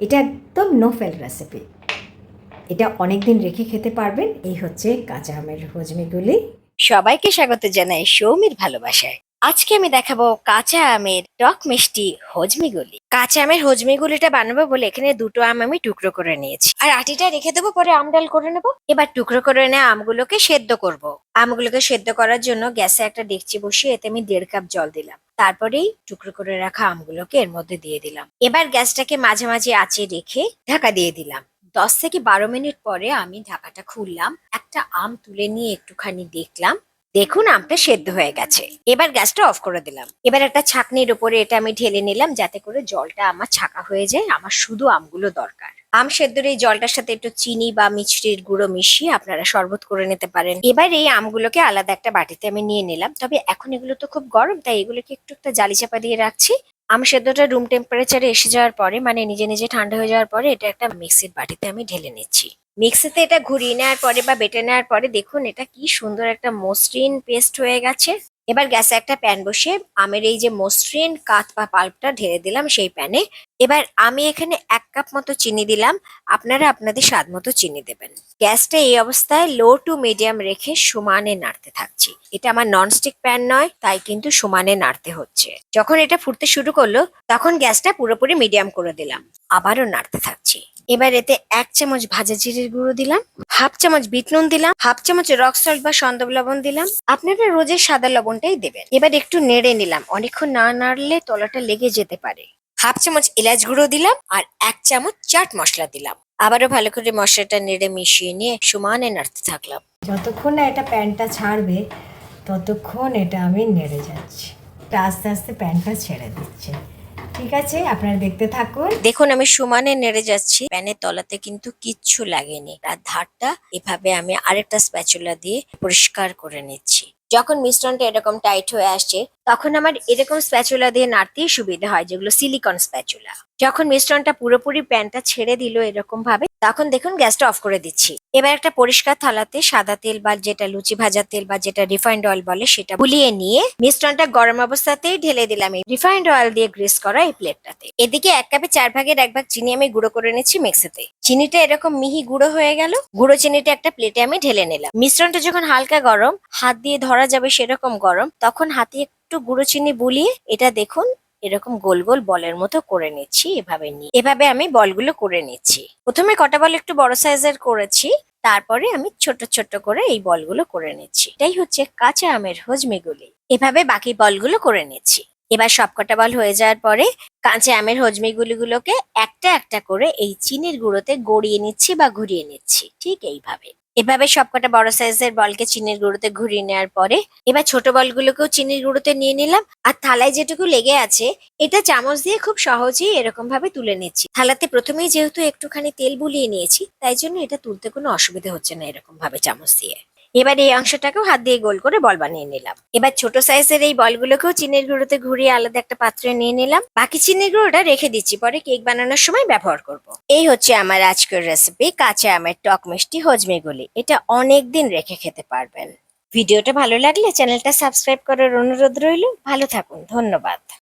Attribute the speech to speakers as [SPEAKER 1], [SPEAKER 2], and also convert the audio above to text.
[SPEAKER 1] এটা একদম no fail recipe এটা অনেক দিন রেখে খেতে পারবেন। এই হচ্ছে কাঁচা আমের হজমিগুলি
[SPEAKER 2] সবাইকে স্বাগত জানাই সৌমির ভালোবাসায়। আজকে আমি দেখাবো কাঁচা আমের টক মিষ্টি হজমিগুলি কাঁচা আমের হজমিগুলিটা বানাবো বলে এখানে দুটো আম আমি টুকরো করে নিয়েছি। আর আটিটা রেখে দেবো, পরে আম ডাল করে নেব। এবার টুকরো করে নেওয়া আমগুলোকে সেদ্ধ করব। আমগুলোকে সেদ্ধ করার জন্য গ্যাসে একটা ডেকচি বসিয়ে এতে আমি দেড় কাপ জল দিলাম। তারপরেই টুকরো করে রাখা আমগুলোকে এর মধ্যে দিয়ে দিলাম। এবার গ্যাসটাকে মাঝে মাঝে আঁচে রেখে ঢাকা দিয়ে দিলাম। দশ থেকে বারো মিনিট পরে আমি ঢাকাটা খুললাম। একটা আম তুলে নিয়ে একটুখানি দেখলাম। দেখুন আমটা সেদ্ধ হয়ে গেছে। এবার গ্যাসটা অফ করে দিলাম। এবার একটা ছাকনির উপরে এটা আমি ঢেলে নিলাম যাতে করে জলটা আমার ছাকা হয়ে যায়। আমার শুধু আমগুলো দরকার। আম সেদ্ধর এই জলটার সাথে একটু চিনি বা মিষ্টির গুঁড়ো মিশিয়ে আপনারা শরবত করে নিতে পারেন। এবার এই আমগুলোকে আলাদা একটা বাটিতে আমি নিয়ে নিলাম। তবে এখন এগুলো তো খুব গরম, তাই এগুলোকে একটু একটা জালি চাপা দিয়ে রাখছি। আম সেদ্ধটা রুম টেম্পারেচারে এসে যাওয়ার পরে মানে নিজে নিজে ঠান্ডা হয়ে যাওয়ার পরে, এটা একটা মিক্সির বাটিতে আমি ঢেলে নিচ্ছি। মিক্সিতে এটা ঘুরিয়ে নেওয়ার পরে বা বেটে নেওয়ার পরে দেখুন, এটা কি সুন্দর একটা মসৃণ পেস্ট হয়ে গেছে। এবার গ্যাসে একটা প্যান বসিয়ে আমের এই যে মসৃণ কাত বা পাল্পটা ঢেলে দিলাম সেই প্যানে। এবার আমি এখানে এক কাপ মতো চিনি দিলাম। আপনারা আপনাদের স্বাদ মতো চিনি দেবেন। গ্যাসটা এই অবস্থায় লো টু মিডিয়াম রেখে সমানে নাড়তে থাকছি। এটা আমার ননস্টিক প্যান নয়, তাই কিন্তু সমানে নাড়তে হচ্ছে। যখন এটা ফুটতে শুরু করল, তখন গ্যাসটা পুরোপুরি মিডিয়াম করে দিলাম। আবারও নাড়তে থাকছি এবার এতে এক চামচ ভাজা জিরের গুঁড়ো দিলাম, হাফ চামচ বিট নুন দিলাম, হাফ চামচ রক সল্ট বা সন্দব লবণ দিলাম। আপনারা রোজের সাদা লবণটাই দেবেন। এবার একটু নেড়ে নিলাম। অনেকক্ষণ না নাড়লে তলাটা লেগে যেতে পারে। হাফ চামচ এলাচ গুঁড়ো দিলাম আর এক চামচ চাট মশলা দিলাম। আবারও ভালো করে মশলাটা নেড়ে মিশিয়ে নিয়ে সমানে নাড়তে থাকলাম।
[SPEAKER 1] যতক্ষণ না এটা প্যানটা ছাড়বে, ততক্ষণ এটা আমি নেড়ে যাচ্ছি। আস্তে আস্তে প্যানটা ছেড়ে দিচ্ছে। ঠিক আছে, আপনারা দেখতে থাকুন।
[SPEAKER 2] দেখুন, আমি সমানে নেড়ে যাচ্ছি। প্যানের তলাতে কিন্তু কিচ্ছু লাগেনি। আর ধারটা এভাবে আমি আরেকটা স্প্যাচুলা দিয়ে পরিষ্কার করে নিচ্ছি। যখন মিশ্রণটা এরকম টাইট হয়ে আসছে তখন আমার এরকম স্প্যাচুলা দিয়ে নাড়তেই সুবিধা হয়, যেগুলো সিলিকন স্প্যাচুলা যখন মিশ্রণটা পুরোপুরি প্যানটা ছেড়ে দিল এরকম ভাবে তখন দেখুন গ্যাসটা অফ করে দিচ্ছি। এবার একটা পরিষ্কার থালাতে সাদা তেল বা যেটা লুচি ভাজা তেল বা যেটা রিফাইন্ড অয়েল বলে সেটা বুলিয়ে নিয়ে মিশ্রণটা গরম অবস্থাতেই ঢেলে দিলাম এই রিফাইন্ড অয়েল দিয়ে গ্রিস করা এই প্লেটটাতে এদিকে এক কাপে চার ভাগের এক ভাগ চিনি আমি গুঁড়ো করে নিচ্ছি মিক্সিতে চিনিটা এরকম মিহি গুঁড়ো হয়ে গেল, গুঁড়ো চিনিটা একটা প্লেটে আমি ঢেলে নিলাম। মিশ্রণটা যখন হালকা গরম, হাত দিয়ে ধরা যাবে সেরকম গরম, তখন হাতে একটু গুঁড়ো চিনি বুলিয়ে এটা দেখুন, এরকম গোল গোল বলের মতো করে নিচ্ছি, এভাবে নিয়ে। এভাবে আমি বলগুলো করে নিচ্ছি। প্রথমে কটা বল একটু বড় সাইজের করেছি, তারপরে আমি ছোট ছোট করে এই বলগুলো করে নিচ্ছি। এটাই হচ্ছে কাঁচা আমের হজমিগুলি এভাবে বাকি বলগুলো করে নিচ্ছি। এবার সবকটা বল হয়ে যাওয়ার পরে কাঁচা আমের হজমিগুলিগুলোকে একটা একটা করে এই চিনির গুঁড়োতে গড়িয়ে নিচ্ছি বা ঘুরিয়ে নিচ্ছি, ঠিক এইভাবে। এভাবে সবকটা বড় সাইজের বলকে চিনির গুঁড়োতে ঘুরিয়ে নেওয়ার পরে এবার ছোট বলগুলোকেও চিনির গুঁড়োতে নিয়ে নিলাম। আর থালায় যেটুকু লেগে আছে, এটা চামচ দিয়ে খুব সহজেই এরকম ভাবে তুলে নিচ্ছি। থালাতে প্রথমেই যেহেতু একটুখানি তেল বুলিয়ে নিয়েছি, তাই জন্য এটা তুলতে কোনো অসুবিধা হচ্ছে না এরকম ভাবে চামচ দিয়ে। এবার এই অংশটাকেও হাত দিয়ে গোল করে বল বানিয়ে নিলাম। এবার ছোট সাইজের এই বলগুলোকেও চিনির গুঁড়োতে ঘুরিয়ে আলাদা একটা পাত্রে নিয়ে নিলাম। বাকি চিনির গুঁড়োটা রেখে দিচ্ছি, পরে কেক বানানোর সময় ব্যবহার করব। এই হচ্ছে আমার আজকের রেসিপি কাঁচা আমের টক মিষ্টি হজমেগুলি। এটা অনেক দিন রেখে খেতে পারবেন। ভিডিওটা ভালো লাগলে চ্যানেলটা সাবস্ক্রাইব করার অনুরোধ রইল। ভালো থাকুন, ধন্যবাদ।